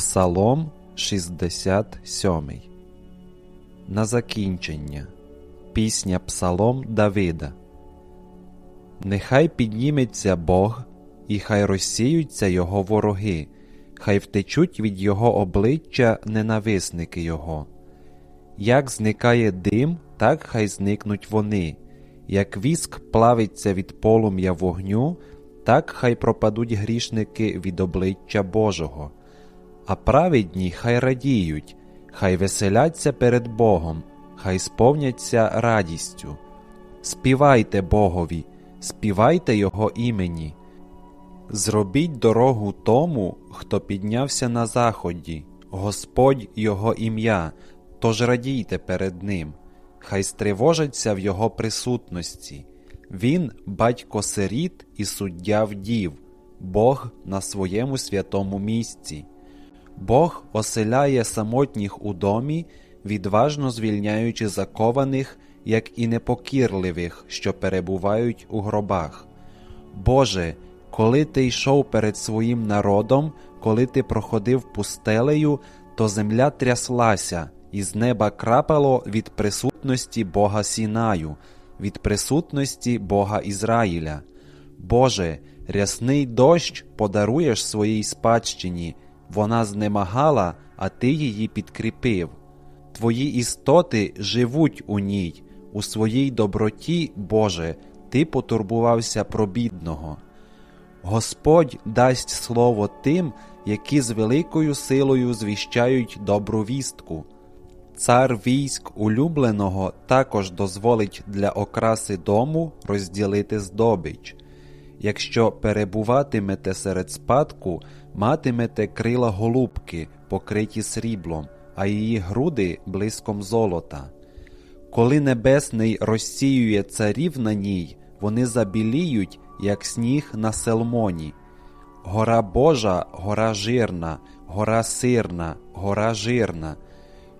Псалом 67. На закінчення. Пісня Псалом Давида. Нехай підніметься Бог, і хай розсіються його вороги, хай втечуть від Його обличчя ненависники Його. Як зникає дим, так хай зникнуть вони, як віск плавиться від полум'я вогню, так хай пропадуть грішники від обличчя Божого а праведні хай радіють, хай веселяться перед Богом, хай сповняться радістю. Співайте Богові, співайте Його імені. Зробіть дорогу тому, хто піднявся на заході, Господь Його ім'я, тож радійте перед Ним, хай стривожаться в Його присутності. Він батько сиріт і суддя вдів, Бог на своєму святому місці. Бог оселяє самотніх у домі, відважно звільняючи закованих, як і непокірливих, що перебувають у гробах. Боже, коли ти йшов перед своїм народом, коли ти проходив пустелею, то земля тряслася, і з неба крапало від присутності Бога Сінаю, від присутності Бога Ізраїля. Боже, рясний дощ подаруєш своїй спадщині. Вона знемагала, а ти її підкріпив. Твої істоти живуть у ній, у своїй доброті, Боже, Ти потурбувався про бідного. Господь дасть слово тим, які з великою силою звіщають добру вістку. Цар військ улюбленого також дозволить для окраси дому розділити здобич. Якщо перебуватимете серед спадку, матимете крила голубки, покриті сріблом, а її груди блиском золота. Коли небесний розсіює царів на ній, вони забіліють, як сніг на селмоні. Гора Божа, гора жирна, гора сирна, гора жирна.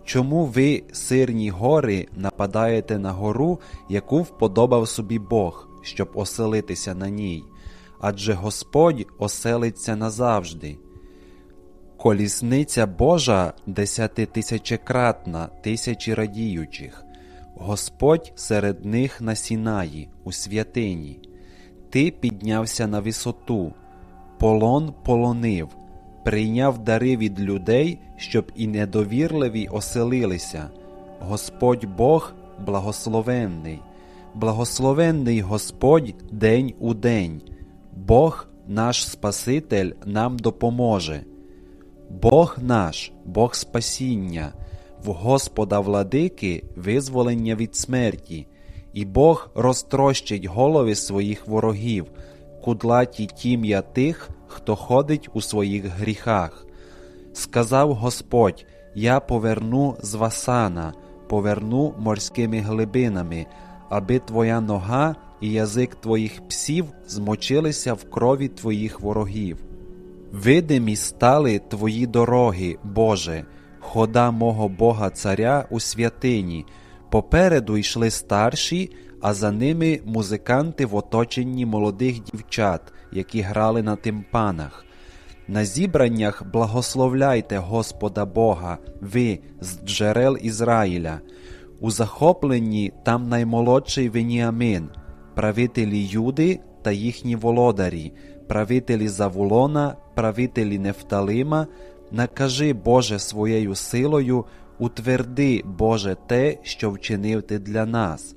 Чому ви, сирні гори, нападаєте на гору, яку вподобав собі Бог, щоб оселитися на ній? Адже Господь оселиться назавжди. Колісниця Божа десятитисячекратна, тисячі радіючих, Господь серед них на Сінаї, у святині. Ти піднявся на висоту, полон полонив, прийняв дари від людей, щоб і недовірливі оселилися. Господь Бог благословенний, благословенний Господь день у день, Бог наш Спаситель нам допоможе. Бог наш, Бог спасіння, в Господа владики визволення від смерті, і Бог розтрощить голови своїх ворогів, кудлаті тім'я тих, хто ходить у своїх гріхах. Сказав Господь: Я поверну з Васана, поверну морськими глибинами, аби твоя нога і язик твоїх псів змочилися в крові твоїх ворогів. Видимі стали твої дороги, Боже, хода мого Бога Царя у святині. Попереду йшли старші, а за ними музиканти в оточенні молодих дівчат, які грали на тимпанах. На зібраннях благословляйте Господа Бога, ви з джерел Ізраїля. У захопленні там наймолодший Веніамин, правителі Юди та їхні володарі, правителі Завулона, правителі Нефталима, накажи, Боже, своєю силою, утверди, Боже, те, що вчинив ти для нас.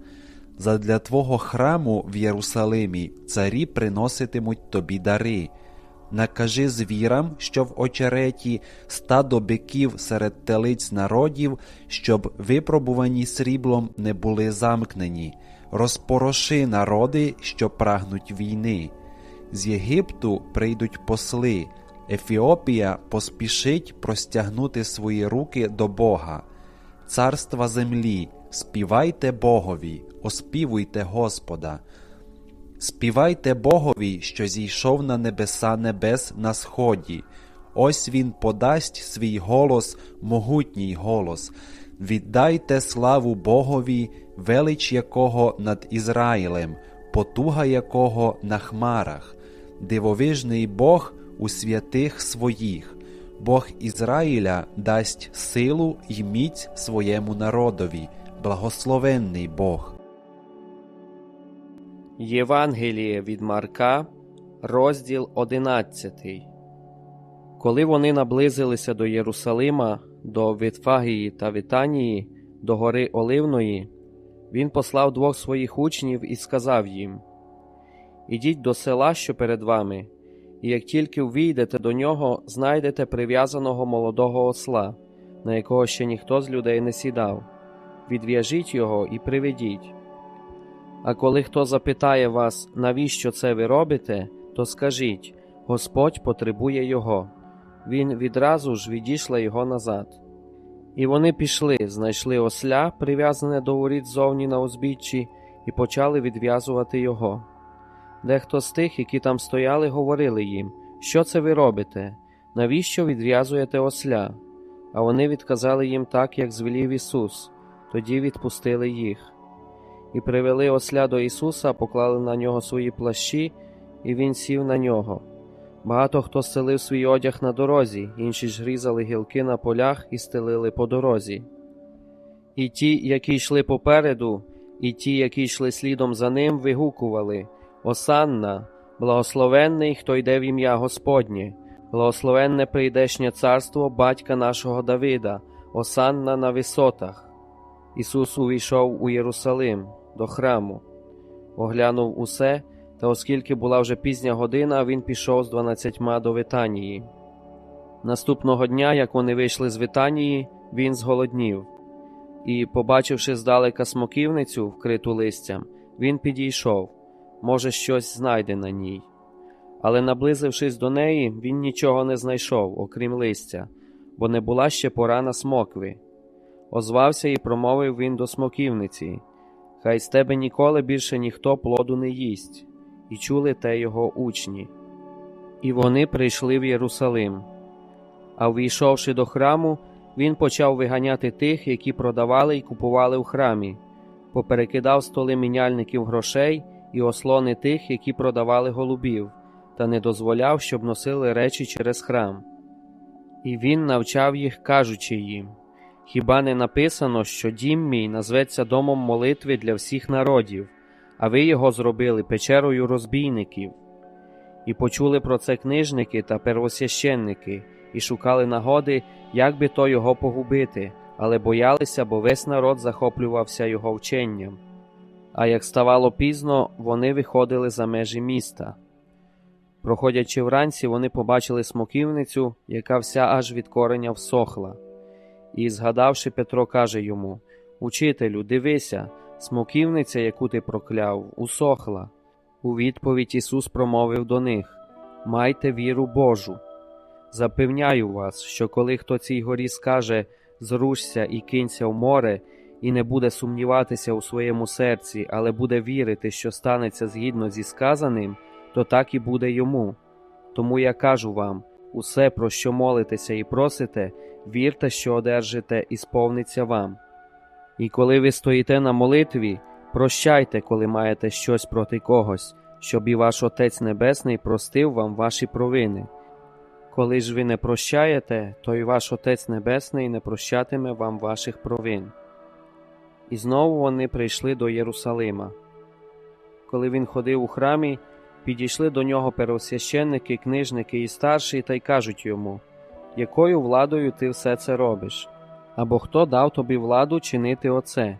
Задля Твого храму в Єрусалимі царі приноситимуть тобі дари. Накажи звірам, що в очереті, стадо биків серед телиць народів, щоб випробувані сріблом не були замкнені, розпороши народи, що прагнуть війни. З Єгипту прийдуть посли, Ефіопія поспішить простягнути свої руки до Бога, царства землі, співайте Богові, оспівуйте Господа. Співайте Богові, що зійшов на небеса небес на сході. Ось Він подасть свій голос, могутній голос. Віддайте славу Богові, велич якого над Ізраїлем, потуга якого на хмарах, дивовижний Бог у святих своїх. Бог Ізраїля дасть силу й міць своєму народові, благословенний Бог. Євангеліє від Марка, розділ 11. Коли вони наблизилися до Єрусалима, до Вітфагії та Вітанії, до гори Оливної, він послав двох своїх учнів і сказав їм: Ідіть до села, що перед вами, і як тільки ввійдете до нього, знайдете прив'язаного молодого осла, на якого ще ніхто з людей не сідав. Відв'яжіть його і приведіть. А коли хто запитає вас, навіщо це ви робите, то скажіть Господь потребує його. Він відразу ж відійшла його назад. І вони пішли, знайшли осля, прив'язане до воріт зовні на узбіччі, і почали відв'язувати його. Дехто з тих, які там стояли, говорили їм, що це ви робите? Навіщо відв'язуєте осля? А вони відказали їм так, як звелів Ісус, тоді відпустили їх. І привели осля до Ісуса, поклали на нього свої плащі, і він сів на нього. Багато хто стелив свій одяг на дорозі, інші ж різали гілки на полях і стелили по дорозі. І ті, які йшли попереду, і ті, які йшли слідом за ним, вигукували Осанна, благословенний, хто йде в ім'я Господнє, благословенне прийдешнє царство батька нашого Давида, Осанна на висотах. Ісус увійшов у Єрусалим до храму, оглянув усе, та оскільки була вже пізня година, він пішов з дванадцятьма до Витанії. Наступного дня, як вони вийшли з Витанії, він зголоднів, і, побачивши здалека смоківницю, вкриту листям, він підійшов може, щось знайде на ній. Але, наблизившись до неї, він нічого не знайшов, окрім листя, бо не була ще пора на смокви. Озвався і промовив він до смоківниці Хай з тебе ніколи більше ніхто плоду не їсть, і чули те його учні. І вони прийшли в Єрусалим. А ввійшовши до храму, він почав виганяти тих, які продавали і купували в храмі, поперекидав столи міняльників грошей і ослони тих, які продавали голубів, та не дозволяв, щоб носили речі через храм. І він навчав їх, кажучи їм Хіба не написано, що дім мій назветься домом молитви для всіх народів, а ви його зробили печерою розбійників? І почули про це книжники та первосвященники, і шукали нагоди, як би то його погубити, але боялися, бо весь народ захоплювався його вченням. А як ставало пізно, вони виходили за межі міста. Проходячи вранці, вони побачили смоківницю, яка вся аж від кореня всохла. І, згадавши, Петро каже йому Учителю, дивися, смоківниця, яку ти прокляв, усохла. У відповідь Ісус промовив до них Майте віру Божу. Запевняю вас, що коли хто цій горі скаже Зрушся і кинься в море, і не буде сумніватися у своєму серці, але буде вірити, що станеться згідно зі сказаним, то так і буде йому. Тому я кажу вам усе, про що молитеся і просите, вірте, що одержите, і сповниться вам. І коли ви стоїте на молитві, прощайте, коли маєте щось проти когось, щоб і ваш Отець Небесний простив вам ваші провини. Коли ж ви не прощаєте, то і ваш Отець Небесний не прощатиме вам ваших провин. І знову вони прийшли до Єрусалима. Коли він ходив у храмі, підійшли до нього первосвященники, книжники і старші та й кажуть йому, якою владою ти все це робиш? Або хто дав тобі владу чинити оце?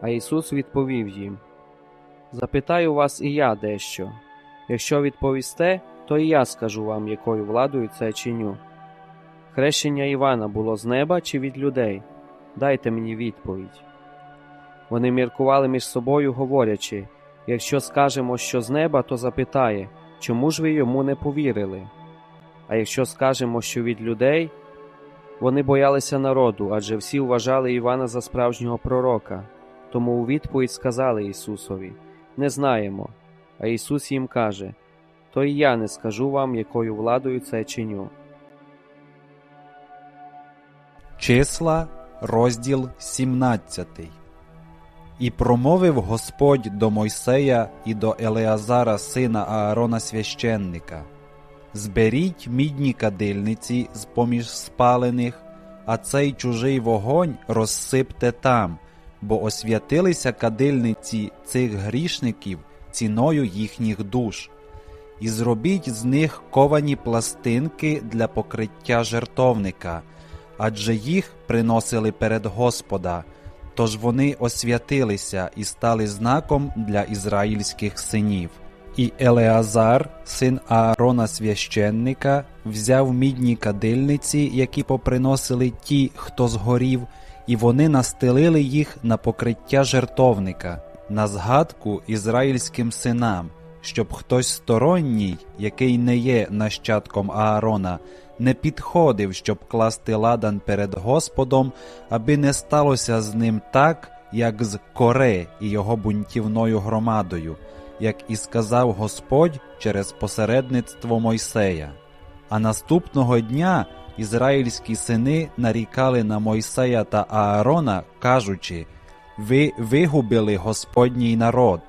А Ісус відповів їм: Запитаю вас і я дещо. Якщо відповісте, то і я скажу вам, якою владою це чиню. Хрещення Івана було з неба чи від людей? Дайте мені відповідь. Вони міркували між собою, говорячи якщо скажемо, що з неба, то запитає, чому ж ви йому не повірили? А якщо скажемо, що від людей, вони боялися народу, адже всі вважали Івана за справжнього пророка, тому у відповідь сказали Ісусові Не знаємо. А Ісус їм каже То і я не скажу вам, якою владою це чиню. Числа, розділ 17 І промовив Господь до Мойсея і до Елеазара, сина Аарона священника Зберіть мідні кадильниці з поміж спалених, а цей чужий вогонь розсипте там, бо освятилися кадильниці цих грішників ціною їхніх душ. І зробіть з них ковані пластинки для покриття жертовника, адже їх приносили перед Господа, тож вони освятилися і стали знаком для ізраїльських синів. І Елеазар, син Аарона священника, взяв мідні кадильниці, які поприносили ті, хто згорів, і вони настелили їх на покриття жертовника, на згадку ізраїльським синам, щоб хтось сторонній, який не є нащадком Аарона, не підходив, щоб класти ладан перед Господом, аби не сталося з ним так, як з Коре і його бунтівною громадою, як і сказав Господь через посередництво Мойсея. А наступного дня ізраїльські сини нарікали на Мойсея та Аарона, кажучи: Ви вигубили Господній народ.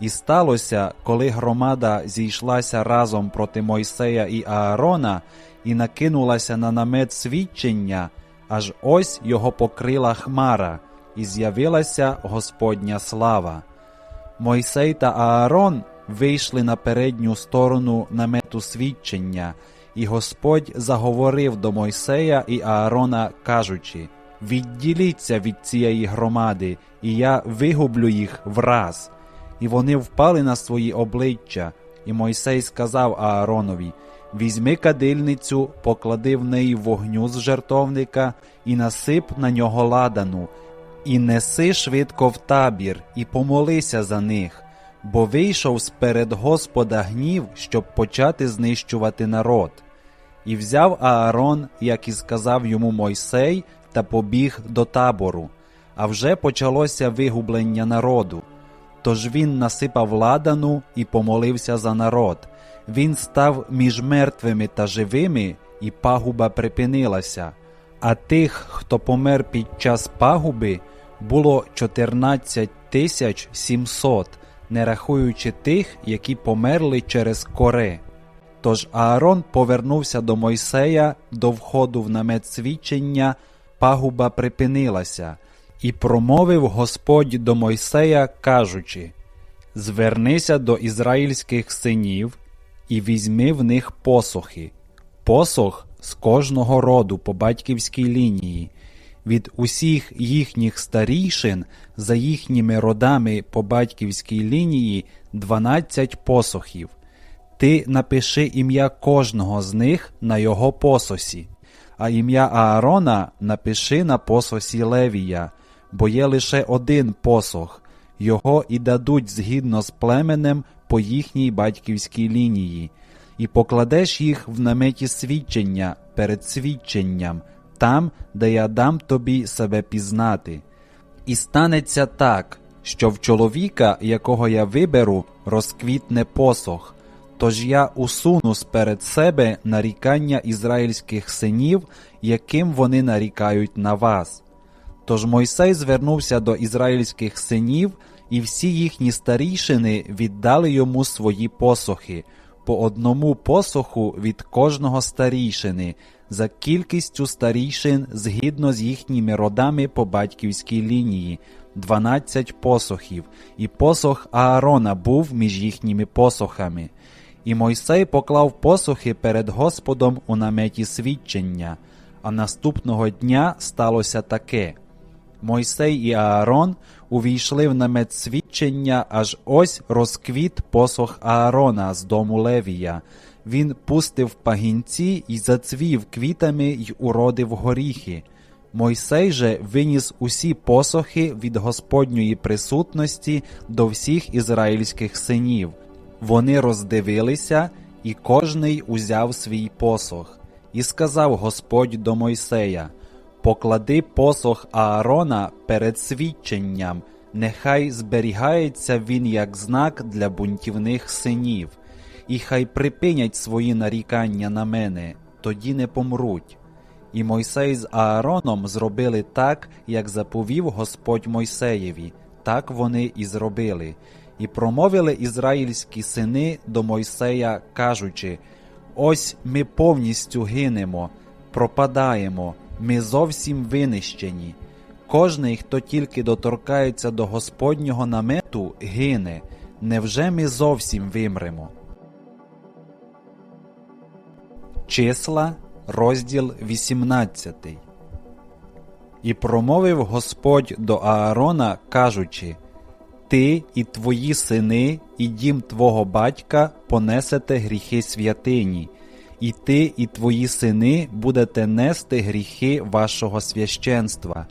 І сталося, коли громада зійшлася разом проти Мойсея і Аарона і накинулася на намет свідчення, аж ось його покрила хмара, і з'явилася Господня слава. Мойсей та Аарон вийшли на передню сторону намету свідчення, і Господь заговорив до Мойсея і Аарона, кажучи: Відділіться від цієї громади, і я вигублю їх враз. І вони впали на свої обличчя, і Мойсей сказав Ааронові: Візьми кадильницю, поклади в неї вогню з жертовника і насип на нього ладану, і неси швидко в табір, і помолися за них, бо вийшов сперед Господа гнів, щоб почати знищувати народ. І взяв Аарон, як і сказав йому Мойсей, та побіг до табору. А вже почалося вигублення народу. Тож він насипав ладану і помолився за народ. Він став між мертвими та живими, і пагуба припинилася. А тих, хто помер під час пагуби, було 14 тисяч 700, не рахуючи тих, які померли через коре. Тож Аарон повернувся до Мойсея до входу в намет свідчення, пагуба припинилася, і промовив Господь до Мойсея, кажучи: Звернися до ізраїльських синів і візьми в них посохи, посох з кожного роду по батьківській лінії, від усіх їхніх старійшин за їхніми родами по батьківській лінії 12 посохів. Ти напиши ім'я кожного з них на його пососі, а ім'я Аарона напиши на пососі Левія, бо є лише один посох, його і дадуть згідно з племенем по їхній батьківській лінії, і покладеш їх в наметі свідчення перед свідченням, там, де я дам тобі себе пізнати. І станеться так, що в чоловіка, якого я виберу, розквітне посох. Тож я усуну сперед себе нарікання ізраїльських синів, яким вони нарікають на вас. Тож Мойсей звернувся до ізраїльських синів, і всі їхні старішини віддали йому свої посохи, по одному посоху від кожного старійшини, за кількістю старійшин згідно з їхніми родами по батьківській лінії, 12 посохів, і посох Аарона був між їхніми посохами. І Мойсей поклав посохи перед Господом у наметі свідчення, а наступного дня сталося таке. Мойсей і Аарон увійшли в намет свідчення, аж ось розквіт посох Аарона з дому Левія. Він пустив пагінці і зацвів квітами й уродив горіхи. Мойсей же виніс усі посохи від Господньої присутності до всіх ізраїльських синів. Вони роздивилися, і кожний узяв свій посох. І сказав Господь до Мойсея: Поклади посох Аарона перед свідченням, нехай зберігається він як знак для бунтівних синів, і хай припинять свої нарікання на мене, тоді не помруть. І Мойсей з Аароном зробили так, як заповів Господь Мойсеєві, так вони і зробили. І промовили ізраїльські сини до Мойсея, кажучи: Ось ми повністю гинемо, пропадаємо, ми зовсім винищені. Кожний, хто тільки доторкається до Господнього намету, гине. Невже ми зовсім вимремо? Числа, розділ 18. І промовив Господь до Аарона, кажучи: Ти і твої сини, і дім твого батька понесете гріхи святині, і ти і твої сини будете нести гріхи вашого священства.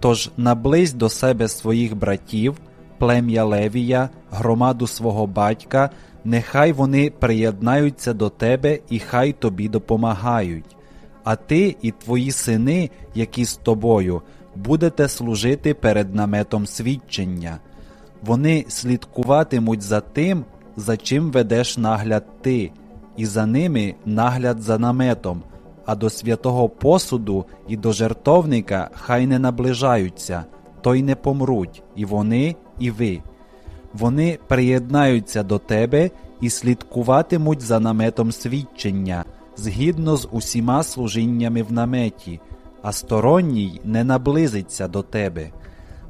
Тож наблизь до себе своїх братів, плем'я Левія, громаду свого батька, нехай вони приєднаються до тебе і хай тобі допомагають. А ти і твої сини, які з тобою, будете служити перед наметом свідчення. Вони слідкуватимуть за тим, за чим ведеш нагляд ти, і за ними нагляд за наметом, а до святого посуду і до жертовника хай не наближаються, то й не помруть, і вони, і ви. Вони приєднаються до тебе і слідкуватимуть за наметом свідчення, згідно з усіма служіннями в наметі, а сторонній не наблизиться до тебе.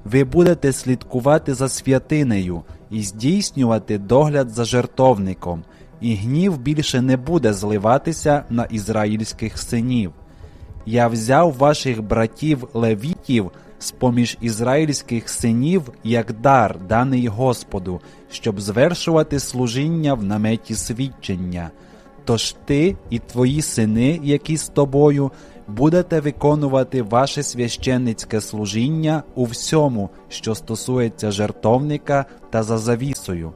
Ви будете слідкувати за святинею і здійснювати догляд за жертовником, і гнів більше не буде зливатися на ізраїльських синів. Я взяв ваших братів левітів з поміж ізраїльських синів як дар, даний Господу, щоб звершувати служіння в наметі свідчення. Тож ти і твої сини, які з тобою, будете виконувати ваше священницьке служіння у всьому, що стосується жертовника та за завісою.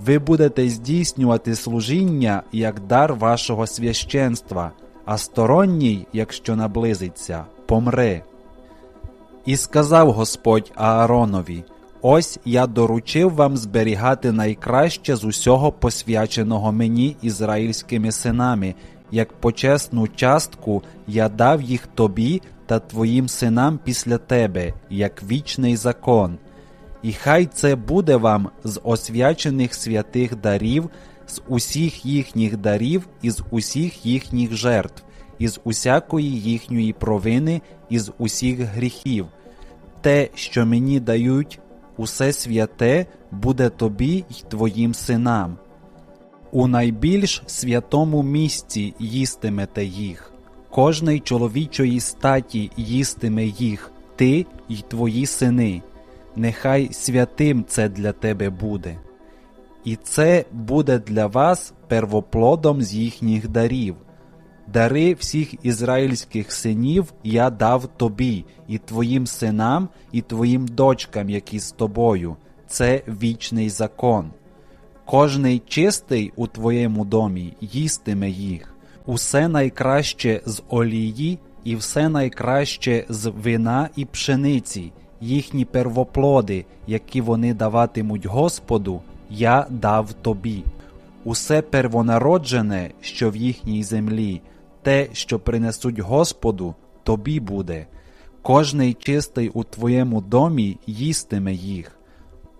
Ви будете здійснювати служіння як дар вашого священства, а сторонній, якщо наблизиться, помре. І сказав Господь Ааронові: Ось я доручив вам зберігати найкраще з усього посвяченого мені ізраїльськими синами, як почесну частку я дав їх тобі та твоїм синам після тебе, як вічний закон. І хай це буде вам з освячених святих дарів, з усіх їхніх дарів і з усіх їхніх жертв, із усякої їхньої провини, із усіх гріхів. Те, що мені дають, усе святе буде тобі й твоїм синам. У найбільш святому місці їстимете їх, кожний чоловічої статі їстиме їх, ти й твої сини. Нехай святим це для тебе буде. І це буде для вас первоплодом з їхніх дарів. Дари всіх ізраїльських синів я дав тобі, і твоїм синам, і твоїм дочкам, які з тобою. Це вічний закон. Кожний чистий у твоєму домі їстиме їх, усе найкраще з олії, і все найкраще з вина і пшениці, їхні первоплоди, які вони даватимуть Господу, я дав тобі. Усе первонароджене, що в їхній землі, те, що принесуть Господу, тобі буде. Кожний чистий у твоєму домі їстиме їх.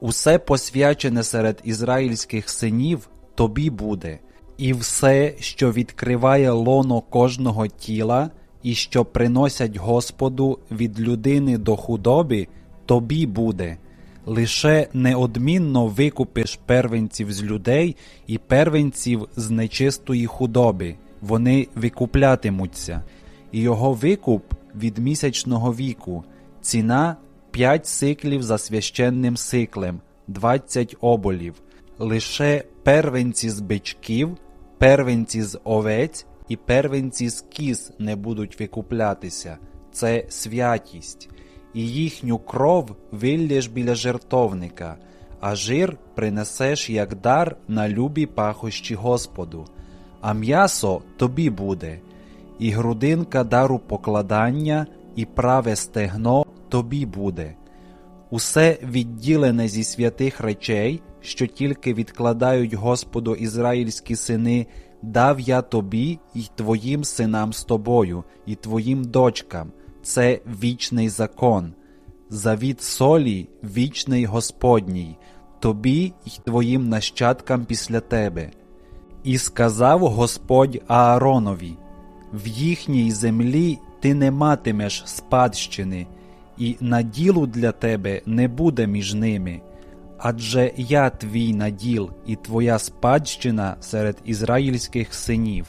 Усе посвячене серед ізраїльських синів тобі буде, і все, що відкриває лоно кожного тіла, і що приносять Господу від людини до худоби, тобі буде. Лише неодмінно викупиш первенців з людей і первенців з нечистої худоби, вони викуплятимуться, і його викуп від місячного віку, ціна 5 сиклів за священним сиклем, 20 оболів, лише первенці з бичків, первенці з овець і первенці з кіз не будуть викуплятися. Це святість, і їхню кров виллєш біля жертовника, а жир принесеш як дар на любі пахощі Господу, а м'ясо тобі буде, і грудинка дару покладання, і праве стегно тобі буде. Усе відділене зі святих речей, що тільки відкладають Господу ізраїльські сини, дав я тобі і твоїм синам з тобою, і твоїм дочкам. Це вічний закон. Завіт солі вічний Господній, тобі й твоїм нащадкам після тебе. І сказав Господь Ааронові: В їхній землі ти не матимеш спадщини, і наділу для тебе не буде між ними. Адже я твій наділ і твоя спадщина серед ізраїльських синів.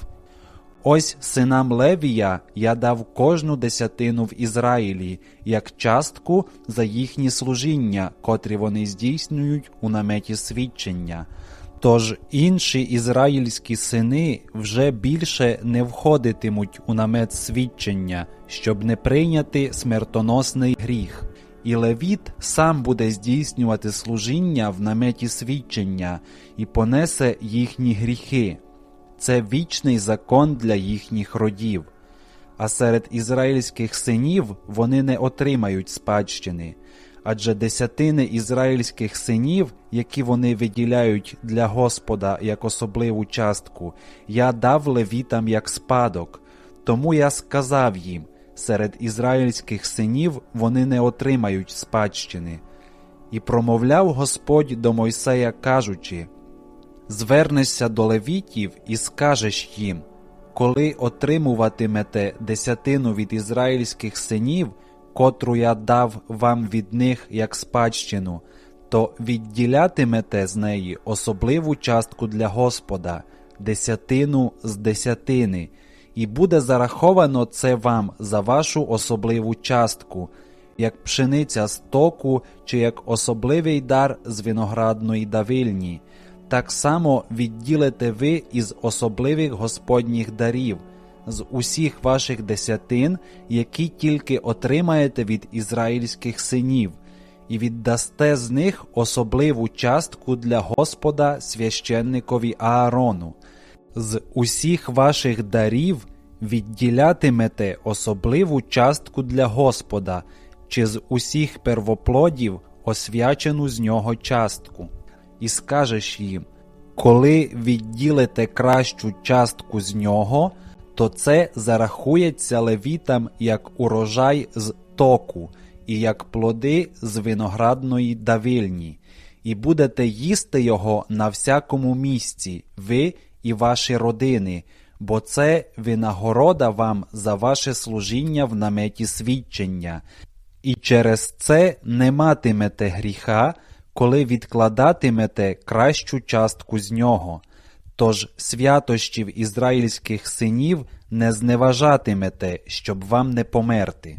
Ось синам Левія я дав кожну десятину в Ізраїлі, як частку за їхні служіння, котрі вони здійснюють у наметі свідчення. Тож інші ізраїльські сини вже більше не входитимуть у намет свідчення, щоб не прийняти смертоносний гріх. І Левіт сам буде здійснювати служіння в наметі свідчення і понесе їхні гріхи. Це вічний закон для їхніх родів. А серед ізраїльських синів вони не отримають спадщини, адже десятини ізраїльських синів, які вони виділяють для Господа як особливу частку, я дав левітам як спадок. Тому я сказав їм: серед ізраїльських синів вони не отримають спадщини. І промовляв Господь до Мойсея, кажучи: Звернешся до левітів і скажеш їм, коли отримуватимете десятину від ізраїльських синів, котру я дав вам від них як спадщину, то відділятимете з неї особливу частку для Господа, десятину з десятини, і буде зараховано це вам за вашу особливу частку, як пшениця з току чи як особливий дар з виноградної давильні. Так само відділите ви із особливих Господніх дарів, з усіх ваших десятин, які тільки отримаєте від ізраїльських синів, і віддасте з них особливу частку для Господа священникові Аарону. З усіх ваших дарів відділятимете особливу частку для Господа, чи з усіх первоплодів освячену з нього частку і скажеш їм, коли відділите кращу частку з нього, то це зарахується левітам як урожай з току і як плоди з виноградної давильні, і будете їсти його на всякому місці, ви і ваші родини, бо це винагорода вам за ваше служіння в наметі свідчення, і через це не матимете гріха коли відкладатимете кращу частку з нього. Тож святощів ізраїльських синів не зневажатимете, щоб вам не померти.